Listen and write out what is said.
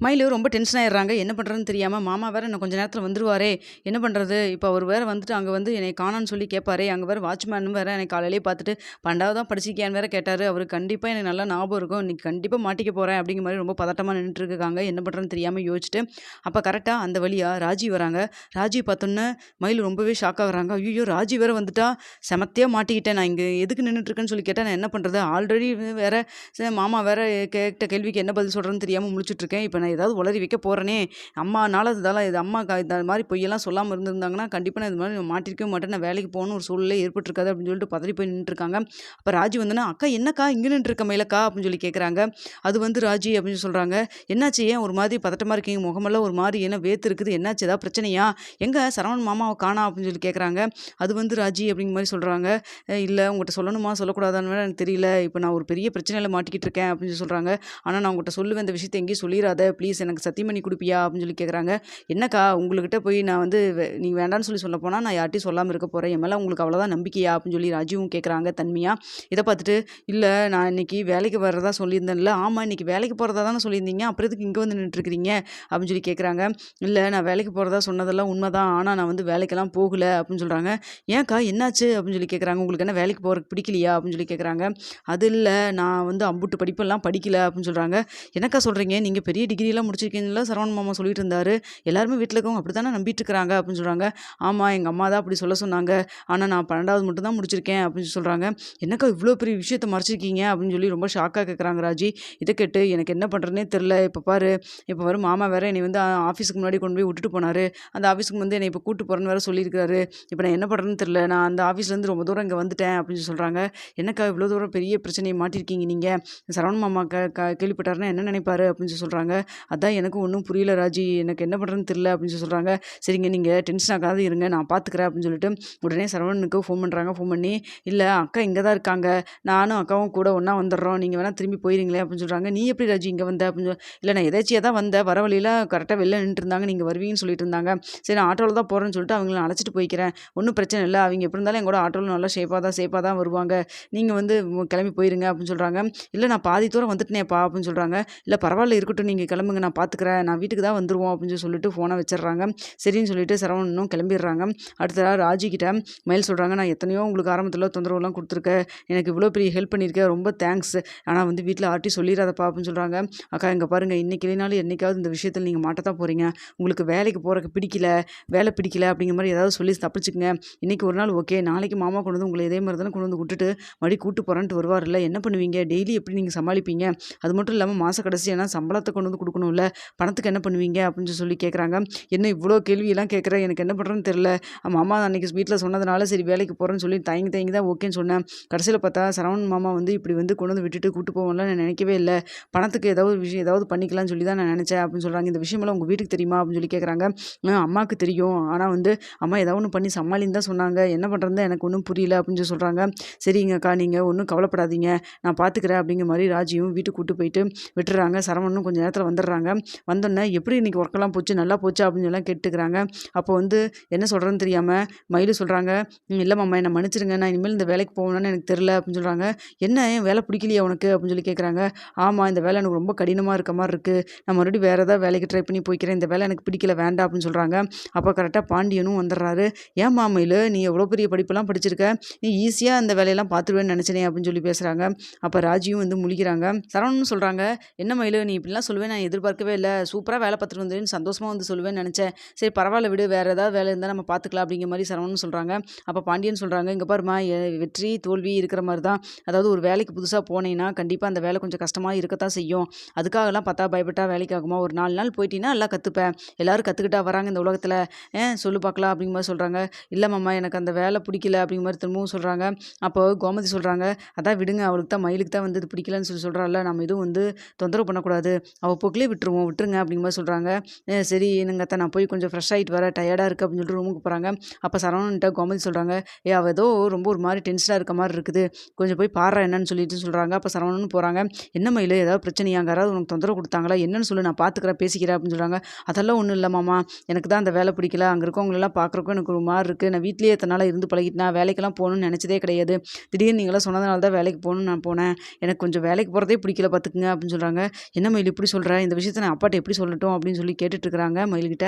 மயிலு ரொம்ப டென்ஷன் ஆயிடுறாங்க. என்ன பண்ணுறதுன்னு தெரியாமல் மாமா வேற இன்னும் கொஞ்சம் நேரத்தில் வந்துருவாரே! என்ன பண்ணுறது இப்போ அவர் வேற வந்துட்டு அங்கே வந்து என்னை காணான்னு சொல்லி கேட்பாரே! அங்கே வேறு வாட்ச்மேன் வேற என்னை காலையிலேயே பார்த்துட்டு 12வது தான் படிச்சிருக்கியான்னு வேற கேட்டார் அவர் கண்டிப்பாக எனக்கு நல்லா ஞாபகம் இருக்கும். இன்றைக்கி கண்டிப்பாக மாட்டிக்க போகிறேன் அப்படிங்கிற மாதிரி ரொம்ப பதட்டமாக நின்றுட்டுருக்காங்க என்ன பண்ணுறதுன்னு தெரியாமல் யோசிச்சுட்டு, அப்போ கரெக்டாக அந்த வழியாக ராஜி வராங்க. ராஜி பார்த்தோன்னே மயில் ரொம்பவே ஷாக் ஆகுறாங்க. ஐயோ ராஜி வேற வந்துட்டா! செமத்தையாக மாட்டிக்கிட்டேன். நான் இங்கே எதுக்கு நின்றுட்டுருக்கேன்னு சொல்லி கேட்டால் நான் என்ன பண்ணுறது ஆல்ரெடி வேறு மாமா வேறு கேட்ட கேள்விக்கு என்ன பதில் சொல்கிறேன்னு தெரியாமல் முழிச்சிட்ருக்கேன் இப்போ நான் ஏதாவது உளறி வைக்க போகிறேனே அம்மானால இதெல்லாம் இது அம்மா இந்த மாதிரி பொய்யெல்லாம் சொல்லாமல் இருந்திருந்தாங்கன்னா, கண்டிப்பாக நான் இது மாதிரி மாட்டிருக்கவே மாட்டேன். நான் வேலைக்கு போகணும்னு ஒரு சூழ்நிலை ஏற்பட்டுருக்காது அப்படின்னு சொல்லிட்டு பதறி போய் நின்னுட்டுருக்காங்க. அப்போ ராஜி வந்தோனே, "அக்கா என்னக்கா இங்கே நின்றுருக்க மேலக்கா அப்படின்னு சொல்லி கேட்குறாங்க. அது வந்து ராஜி அப்படின்னு சொல்கிறாங்க "என்னாச்சு? ஏன் ஒரு மாதிரி பதட்டமாக இருக்கீங்க? முகமெல்லாம் ஒரு மாதிரி ஏன்னா வேத்து இருக்குது. என்னாச்சு? ஏதாவது பிரச்சனையா? எங்கே சரவணன் மாமாவை காணா அப்படின்னு சொல்லி கேட்குறாங்க. அது வந்து ராஜி அப்படிங்கிற மாதிரி சொல்கிறாங்க இல்லை உங்கள்கிட்ட சொல்லணுமா? சொல்லக்கூடாதான்னு எனக்கு தெரியல. இப்போ நான் ஒரு பெரிய பிரச்சனையில் மாட்டிக்கிட்டு இருக்கேன்." அப்படின்னு சொல்கிறாங்க ஆனால் நான் உங்கள்கிட்ட சொல்லுவேன். இந்த விஷயத்தை எங்கேயும் சொல்லிடாத ப்ளீஸ் எனக்கு சத்தியம் பண்ணி கொடுப்பியா அப்படின்னு சொல்லி கேட்குறாங்க. "என்னக்கா உங்கள்கிட்ட போய் நான் வந்து நீ வேண்டான்னு சொல்லி சொல்ல போனால் நான் யார்ட்டயும் சொல்லாமல் இருக்க போகிறேன் என் மேலே உங்களுக்கு அவ்வளோதான் நம்பிக்கையா?" அப்படின்னு சொல்லி ராஜியும் கேட்குறாங்க தன்மையாக இதை பார்த்துட்டு, இல்லை நான் இன்னைக்கு வேலைக்கு வர்றதா சொல்லியிருந்தேன்ல." ஆமாம் இன்னைக்கு வேலைக்கு போகிறதா தானே சொல்லியிருந்தீங்க. அப்புறம் இதுக்கு இங்கே வந்து நின்றுருக்கிறீங்க அப்படின்னு சொல்லி கேட்குறாங்க. இல்லை நான் வேலைக்கு போகிறதா சொன்னதெல்லாம் உண்மதான். ஆனால் நான் வந்து வேலைக்கெல்லாம் போகலை அப்படின்னு சொல்கிறாங்க "ஏன்க்கா என்னாச்சு?" அப்படின்னு சொல்லி கேட்குறாங்க. "உங்களுக்கு என்ன வேலைக்கு போகிறதுக்கு பிடிக்கலையா?" அப்படின்னு சொல்லி கேட்குறாங்க. "அது இல்லை நான் வந்து அம்புட்டு படிப்பெல்லாம் படிக்கல." அப்படின்னு சொல்கிறாங்க "என்னக்கா சொல்கிறீங்க நீங்கள் பெரிய டிகிரிலாம் முடிச்சிருக்கீங்களா சரவணன் மாமா சொல்லிட்டு இருந்தாரு. எல்லாருமே வீட்டில் இருக்கவங்க அப்படித்தானே நம்பிட்டுருக்காங்க." அப்படின்னு சொல்கிறாங்க ஆமாம் எங்கள் அம்மா தான் அப்படி சொல்ல சொன்னாங்க. ஆனால் நான் 12வது மட்டும் தான் முடிச்சிருக்கேன்." அப்படின்னு சொல்கிறாங்க "என்னக்கா இவ்வளோ பெரிய விஷயத்த மறைச்சிருக்கீங்க?" அப்படின்னு சொல்லி ரொம்ப ஷாக்காக கேட்குறாங்க ராஜி. இதை கேட்டு எனக்கு என்ன பண்றதுன்னே தெரில இப்போ பாரு, இப்போ பாரு மாமா வேற என்னைய வந்து ஆஃபீஸுக்கு முன்னாடி கொண்டு போய் விட்டுட்டு போனார் அந்த ஆஃபீஸுக்கு வந்து என்னை இப்போ கூட்டு போகிறேன்னு வேற சொல்லியிருக்காரு. இப்போ நான் என்ன பண்ணுறேன்னு தெரில நான் அந்த ஆஃபீஸ்லேருந்து ரொம்ப தூரம் இங்கே வந்துட்டேன்." அப்படின்னு சொல்கிறாங்க "என்னக்கா இவ்வளோ தூரம் பெரிய பிரச்சனையை மாட்டியிருக்கீங்க நீங்கள் சரவண் மாமா க கேள்விப்பட்டாருன்னா என்ன நினைப்பாரு?" அப்படின்னு சொல்கிறாங்க "அதான் எனக்கும் ஒன்றும் புரியல ராஜி. எனக்கு என்ன பண்ணுறதுன்னு தெரில அப்படின்னு சொல்லி சொல்கிறாங்க "சரிங்க நீங்கள் டென்ஷன் ஆகாது இருங்க. நான் பார்த்துக்கிறேன்." அப்படின்னு சொல்லிட்டு உடனே சரவணனுக்கு ஃபோன் பண்ணுறாங்க ஃபோன் பண்ணி, இல்லை அக்கா இங்கே தான் இருக்காங்க. நானும் அக்காவும் கூட ஒன்றா வந்துடுறோம் நீங்கள் வேணால் திரும்பி போயிறீங்களேன்." அப்படின்னு சொல்கிறாங்க "நீ எப்படி ராஜி இங்கே வந்த?" அப்படின்னு சொல்லி இல்லை நான் எதாச்சியாக தான் வந்தேன். வர வழியில் கரெக்டாக வெளில நின்றுருந்தாங்க நீங்கள் வருவீங்கன்னு சொல்லிட்டு இருந்தாங்க. சரி நான் ஆட்டோவில் தான் போகிறேன்னு சொல்லிட்டு அவங்கள அழைச்சிட்டு போய்க்கிறேன். ஒன்றும் பிரச்சனை இல்லை அவங்க எப்படி இருந்தாலும் என் கூட நல்லா ஷேப்பாக தான் சேஃபாக தான் வருவாங்க. நீங்கள் வந்து கிளம்பி போயிருங்க." அப்படின்னு சொல்கிறாங்க இல்லை நான் பாதி தூரம் வந்துட்டேனேப்பா." அப்படின்னு சொல்கிறாங்க இல்லை பரவாயில்ல இருக்கட்டும். நீங்கள் கிளம்பி கிளம்புங்க. நான் பார்த்துக்கிறேன். நான் வீட்டுக்கு தான் வந்துடுவோம் அப்படின்னு சொல்லிட்டு ஃபோனை வச்சிடுறாங்க சரின்னு சொல்லிட்டு சரவணனும் கிளம்பிடுறாங்க அடுத்த ராஜி கிட்ட மயில் சொல்கிறாங்க "நான் எத்தனையோ உங்களுக்கு ஆரம்பத்தில் தொந்தரவுலாம் கொடுத்துருக்கேன் எனக்கு இவ்வளோ பெரிய ஹெல்ப் பண்ணியிருக்கேன் ரொம்ப தேங்க்ஸ். ஆனால் வந்து வீட்டில் ஆட்டி சொல்லிடாதப்பா அப்படின்னு சொல்கிறாங்க "அக்கா இங்கே பாருங்க. இன்றைக்கி இல்லைனாலும் என்றைக்காவது இந்த விஷயத்தில் நீங்கள் மாட்ட தான் போகிறீங்க உங்களுக்கு வேலைக்கு போகிறக்கு பிடிக்கல, வேலை பிடிக்கல அப்படிங்கிற மாதிரி ஏதாவது சொல்லி தப்பிச்சுக்கங்க. இன்னைக்கு ஒரு நாள் ஓகே. நாளைக்கு மாமா கொண்டு வந்து உங்கள இதே மாதிரி தானே கொண்டு வந்து விட்டுட்டு மறுபடி கூட்டு போகறான்ட்டு வருவார் இல்லை என்ன பண்ணுவீங்க? டெய்லி எப்படி நீங்கள் சமாளிப்பீங்க? அது மட்டும் இல்லாமல் மாத கடைசி ஏன்னா சம்பளத்தை கொண்டு வந்து கொடுக்க கொடுக்கணும்ல பணத்துக்கு என்ன பண்ணுவீங்க?" அப்படின்னு சொல்லி கேட்குறாங்க. "என்ன இவ்வளோ கேள்வியெல்லாம் கேட்குற? எனக்கு என்ன பண்ணுறேன்னு தெரில மாமா அன்றைக்கி வீட்டில் சொன்னதுனால சரி வேலைக்கு போகிறேன்னு சொல்லி தயங்கி தயங்கி தான் ஓகேன்னு சொன்னேன். கடைசியில் பார்த்தா சரவணன் மாமா வந்து இப்படி வந்து கொண்டு வந்து விட்டுட்டு கூட்டு போவோம்லாம் நான் நினைக்கவே இல்லை பணத்துக்கு ஏதாவது விஷயம் ஏதாவது பண்ணிக்கலாம்னு சொல்லி தான் நான் நினச்சேன் அப்படின்னு சொல்கிறாங்க "இந்த விஷயமெல்லாம் உங்கள் வீட்டுக்கு தெரியுமா?" அப்படின்னு சொல்லி கேட்குறாங்க. அம்மாவுக்கு தெரியும். ஆனால் வந்து அம்மா ஏதாவது ஒன்று பண்ணி சமாளின்னு தான் சொன்னாங்க. என்ன பண்ணுறது தான் எனக்கு ஒன்றும் புரியல." அப்படின்னு சொல்லி "சரிங்கக்கா நீங்கள் ஒன்றும் கவலைப்படாதீங்க. நான் பார்த்துக்கிறேன்." அப்படிங்கிற மாதிரி ராஜியும் வீட்டுக்கு கூட்டு போயிட்டு விட்டுறாங்க சரவணனும் நேரத்தில் நேரத்தில வந்துடுறாங்க வந்தோடனே "எப்படி இன்றைக்கி ஒர்க்கெல்லாம் போச்சு? நல்லா போச்சா?" அப்படின்னு எல்லாம் கேட்டுக்கிறாங்க. அப்போ வந்து என்ன சொல்கிறேன்னு தெரியாமல் மயிலு சொல்கிறாங்க இல்லை மாமா என்னை மன்னிச்சிருங்க நான் இனிமேல் இந்த வேலைக்கு போகணும்னு எனக்கு தெரில அப்படின்னு சொல்கிறாங்க "என்ன ஏன் வேலை பிடிக்கலையா உனக்கு?" அப்படின்னு சொல்லி கேட்குறாங்க. ஆமாம் இந்த வேலை எனக்கு ரொம்ப கடினமாக இருக்க மாதிரி இருக்குது நான் மறுபடியும் வேறு ஏதாவது வேலைக்கு ட்ரை பண்ணி போய்க்கிறேன். இந்த வேலை எனக்கு பிடிக்கல. வேண்டாம்." அப்படின்னு சொல்கிறாங்க அப்போ கரெக்டாக பாண்டியனும் வந்துடுறாரு "ஏம்மா மயிலு நீ எவ்வளோ பெரிய படிப்பெல்லாம் படிச்சிருக்க. நீ ஈஸியாக அந்த வேலையெல்லாம் பார்த்துருவேன்னு நினச்சினே அப்படின்னு சொல்லி பேசுகிறாங்க அப்போ ராஜியும் வந்து முழிக்கிறாங்க. சரவணன் சொல்கிறாங்க "என்ன மயிலு நீ இப்படிலாம் சொல்லுவேன் நான் எதிர்பார்க்கவே இல்லை சூப்பராக வேலை பார்த்துட்டு வந்தேன்னு சந்தோஷமாக வந்து சொல்லுவேன்னு நினச்சேன் சரி பரவாயில்ல விடு. வேறு ஏதாவது வேலை இருந்தால் நம்ம பார்த்துக்கலாம்." அப்படிங்கிற மாதிரி சரவணன் சொல்கிறாங்க அப்போ பாண்டியன் சொல்கிறாங்க இங்கே பாரும்மா எ வெற்றி, தோல்வி இருக்கிற மாதிரி தான். அதாவது ஒரு வேலைக்கு புதுசாக போனேன்னா கண்டிப்பாக அந்த வேலை கொஞ்சம் கஷ்டமாக இருக்கத்தான் செய்யும். அதுக்காகலாம் பார்த்தா பயப்பட்டா வேலைக்கு ஆகுமா? ஒரு நாலு நாள் போயிட்டீங்கன்னா எல்லாம் கற்றுப்பேன் எல்லோரும் கற்றுக்கிட்டா வராங்க இந்த உலகத்தில் ஏன் சொல்லு பார்க்கலாம்." அப்படிங்கிற மாதிரி சொல்கிறாங்க இல்லை மாமா எனக்கு அந்த வேலை பிடிக்கல." அப்படிங்கிற மாதிரி திரும்பவும் சொல்கிறாங்க அப்போ கோமதி சொல்கிறாங்க "அதான் விடுங்க. அவளுக்கு தான் மயிலுக்கு தான் வந்து இது பிடிக்கலன்னு சொல்லி சொல்றால்ல. நம்ம எதுவும் வந்து தொந்தரவு பண்ணக்கூடாது. அவ போக்குலயே விட்டுருவோம். விட்டுருங்க." அப்படிங்கிற சொல்கிறாங்க சரி என்னங்க நான் போய் கொஞ்சம் ஃப்ரெஷ் ஆகிட்டு வரேன். டயர்டாக இருக்குது அப்படின்னு சொல்லிட்டு ரூமுக்கு போகிறாங்க அப்போ சரவணன்ட்ட கோமதி சொல்கிறாங்க ஏ அவள் ஏதோ ரொம்ப ஒரு மாதிரி டென்ஷனாக இருக்க மாதிரி இருக்குது. கொஞ்சம் போய் பாடுற என்னன்னு சொல்லிட்டு" சொல்கிறாங்க அப்போ சரவணன் போகிறாங்க "என்ன மயில் ஏதாவது பிரச்சனையாங்க யாராவது உனக்கு தொந்தரவு கொடுத்தாங்களா என்னன்னு சொல்லி நான் பார்த்துக்கிறேன், பேசிக்கிறேன்." அப்படின்னு சொல்கிறாங்க "அதெல்லாம் ஒன்றும் இல்லை மாமா. எனக்கு தான் அந்த வேலை பிடிக்கல. அங்கே இருக்கவங்களெல்லாம் பார்க்குறக்கும் எனக்கு ஒரு மாதிரி இருக்குது நான் வீட்லேயே எத்தனால இருந்து பழகிட்டேனா, வேலைக்கெல்லாம் போகணும்னு நினச்சதே கிடையாது. திடீர்னு நீங்களாம் சொன்னதுனால தான் வேலைக்கு போகணும்னு நான் போனேன். எனக்கு கொஞ்சம் வேலைக்கு போகிறதே பிடிக்கல பார்த்துக்கங்க." அப்படின்னு சொல்கிறாங்க "என்ன மயில் இப்படி சொல்கிறேன் இந்த விஷயத்த நான் அப்பாட்ட எப்படி சொல்லட்டும் அப்படின்னு சொல்லி கேட்டுட்டு இருக்கிறாங்க மயில்கிட்ட.